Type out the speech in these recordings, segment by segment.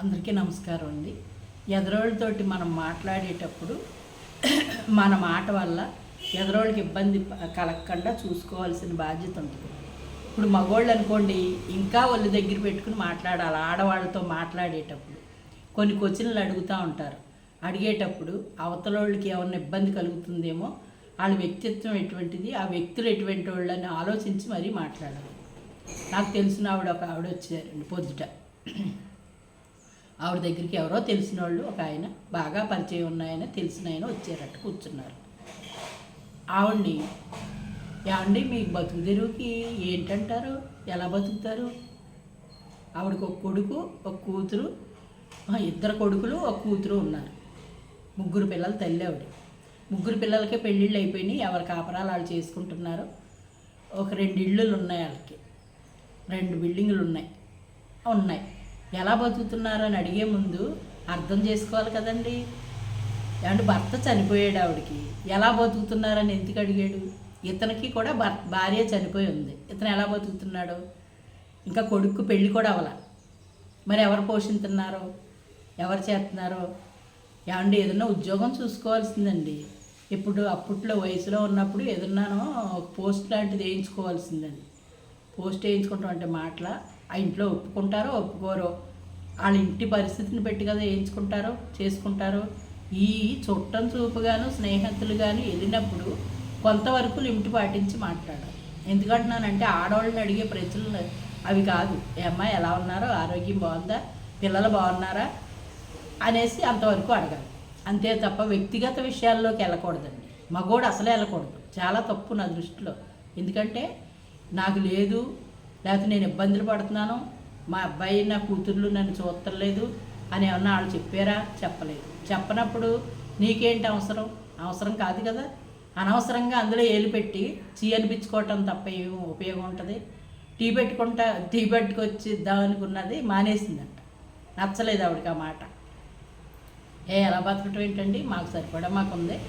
అందరికీ నమస్కారం అండి. ఎదరోళ్ళతోటి మనం మాట్లాడేటప్పుడు మన మాట వల్ల ఎదరోళ్ళకి ఇబ్బంది కలగకుండా చూసుకోవాల్సిన బాధ్యత ఉంటుంది. ఇప్పుడు మగోళ్ళు అనుకోండి ఇంకా వాళ్ళ దగ్గర పెట్టుకుని మాట్లాడాలి ఆడవాళ్ళతో మాట్లాడేటప్పుడు. కొన్ని క్వశ్చన్లు అడుగుతూ ఉంటారు. అడిగేటప్పుడు అవతలోళ్ళకి ఏమన్నా ఇబ్బంది కలుగుతుందేమో వాళ్ళ వ్యక్తిత్వం ఎటువంటిది ఆ వ్యక్తులు ఎటువంటి వాళ్ళని ఆలోచించి మరీ మాట్లాడాలి. నాకు తెలిసిన ఆవిడ ఒక ఆవిడ వచ్చారండి పొద్దుట. ఆవిడ దగ్గరికి ఎవరో తెలిసిన వాళ్ళు ఒక ఆయన బాగా పరిచయం ఉన్నాయని తెలిసిన ఆయన వచ్చారట కూర్చున్నారు. ఆవిడ్ని ఏమండి మీకు బతుకు తెరువుకి ఏంటంటారు? ఎలా బతుకుతారు? ఆవిడకి ఒక కొడుకు ఒక కూతురు ఇద్దరు కొడుకులు ఒక కూతురు ఉన్నారు. ముగ్గురు పిల్లలు తల్లి ఆవిడ. ముగ్గురు పిల్లలకే పెళ్ళిళ్ళు అయిపోయినాయి ఎవరి కాపరాలు వాళ్ళు చేసుకుంటున్నారు? ఒక రెండు ఇళ్ళు ఉన్నాయి వాళ్ళకి. రెండు బిల్డింగులు ఉన్నాయి. ఉన్నాయి. ఎలా బతుకుతున్నారు అని అడిగే ముందు అర్థం చేసుకోవాలి కదండి. అంటే భర్త చనిపోయాడు ఆవిడకి. ఎలా బతుకుతున్నారని ఎందుకు అడిగాడు? ఇతనికి కూడా భర్ భార్య చనిపోయి ఉంది. ఇతను ఎలా బతుకుతున్నాడు? ఇంకా కొడుకు పెళ్ళి కూడా అవల మరి ఎవరు పోషిస్తున్నారో ఎవరు చేస్తున్నారో? ఏమండి ఏదన్నా ఉద్యోగం చూసుకోవాల్సిందండి. ఇప్పుడు అప్పట్లో వయసులో ఉన్నప్పుడు ఏదన్నానో పోస్ట్ లాంటిది వేయించుకోవాల్సిందండి. పోస్ట్ వేయించుకుంటాం అంటే మాటల ఆ ఇంట్లో ఒప్పుకుంటారో ఒప్పుకోరో? వాళ్ళ ఇంటి పరిస్థితిని పెట్టి కదా వేయించుకుంటారో చేసుకుంటారో? ఈ చుట్టం చూపుగాను స్నేహితులు స్నేహితులుగాను వెళ్ళినప్పుడు కొంతవరకు లిమిట్ పాటించి మాట్లాడాలి. ఎందుకంటున్నానంటే ఆడవాళ్ళని అడిగే ప్రశ్నలు అవి కాదు. ఏ అమ్మాయి ఎలా ఉన్నారో? ఆరోగ్యం బాగుందా? పిల్లలు బాగున్నారా? అనేసి అంతవరకు అడగాలి. అంతే తప్ప వ్యక్తిగత విషయాల్లోకి వెళ్ళకూడదండి. మగోడు అసలే వెళ్ళకూడదు. చాలా తప్పు నా దృష్టిలో. ఎందుకంటే నాకు లేదు లేకపోతే నేను ఇబ్బందులు పడుతున్నాను మా అబ్బాయి నా కూతుర్లు నన్ను చూస్తలేదు అని ఏమన్నా వాళ్ళు చెప్పారా? చెప్పలేదు. చెప్పనప్పుడు నీకేంటి అవసరం? అవసరం కాదు కదా. అనవసరంగా అందులో ఏలు పెట్టి చీ అనిపించుకోవటం తప్ప ఏమి ఉపయోగం ఉంటుంది. టీ పెట్టుకుంటా టీ పెట్టుకొచ్చి ఇద్దాం మానేసిందంట. నచ్చలేదు ఆవిడకి ఆ మాట. ఏ ఎలా బతకటం ఏంటండి? మాకు సరిపడా మాకుంది.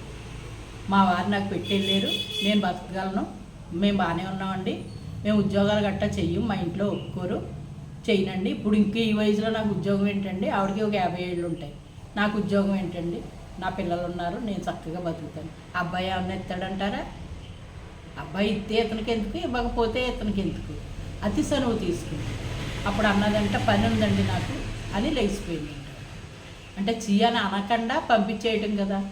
మా వారు నాకు పెట్టి లేరు నేను బతకగలను. మేము బాగానే ఉన్నామండి. మేము ఉద్యోగాలు గట్టా చెయ్యం మా ఇంట్లో ఒప్పుకోరు. చేయనండి ఇప్పుడు ఇంక ఈ వయసులో నాకు ఉద్యోగం ఏంటండి? ఆవిడకి ఒక యాభై ఏళ్ళు ఉంటాయి. నాకు ఉద్యోగం ఏంటండి? నా పిల్లలు ఉన్నారు. నేను చక్కగా బతుకుతాను. అబ్బాయి ఏమన్నా ఎత్తాడంటారా? అబ్బాయి ఇస్తే ఇతనికి ఎందుకు ఇవ్వకపోతే ఇతనికి ఎందుకు అతి సనువు తీసుకుంది. అప్పుడు అన్నదంట పని ఉందండి నాకు అని లేచిపోయింది. అంటే చీయని అనకుండా పంపించేయటం కదా.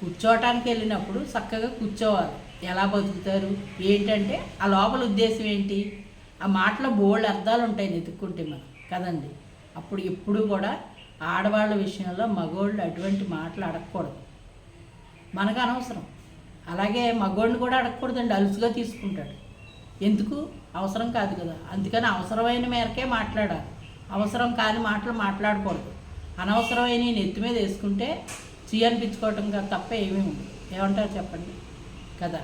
కూర్చోవటానికి వెళ్ళినప్పుడు చక్కగా కూర్చోవాలి. ఎలా బతుకుతారు? ఏంటంటే ఆ లోపల ఉద్దేశం ఏంటి? ఆ మాటలో బోల్డ్ అర్థాలు ఉంటాయి వెతుక్కుంటే మనం. కదండి? అప్పుడు ఎప్పుడు కూడా ఆడవాళ్ళ విషయంలో మగోళ్ళు అటువంటి మాటలు అడగకూడదు. మనకు అనవసరం. అలాగే మగోడిని కూడా అడగకూడదండి. అలుసుగా తీసుకుంటాడు. ఎందుకు? అవసరం కాదు కదా. అందుకని అవసరమైన మేరకే మాట్లాడాలి. అవసరం కాని మాటలు మాట్లాడకూడదు. అనవసరమైన నెత్తి మీద వేసుకుంటే చీ అనిపించుకోవటం కాదు తప్ప ఏమీ ఉండదు. ఏమంటారు చెప్పండి? కదా?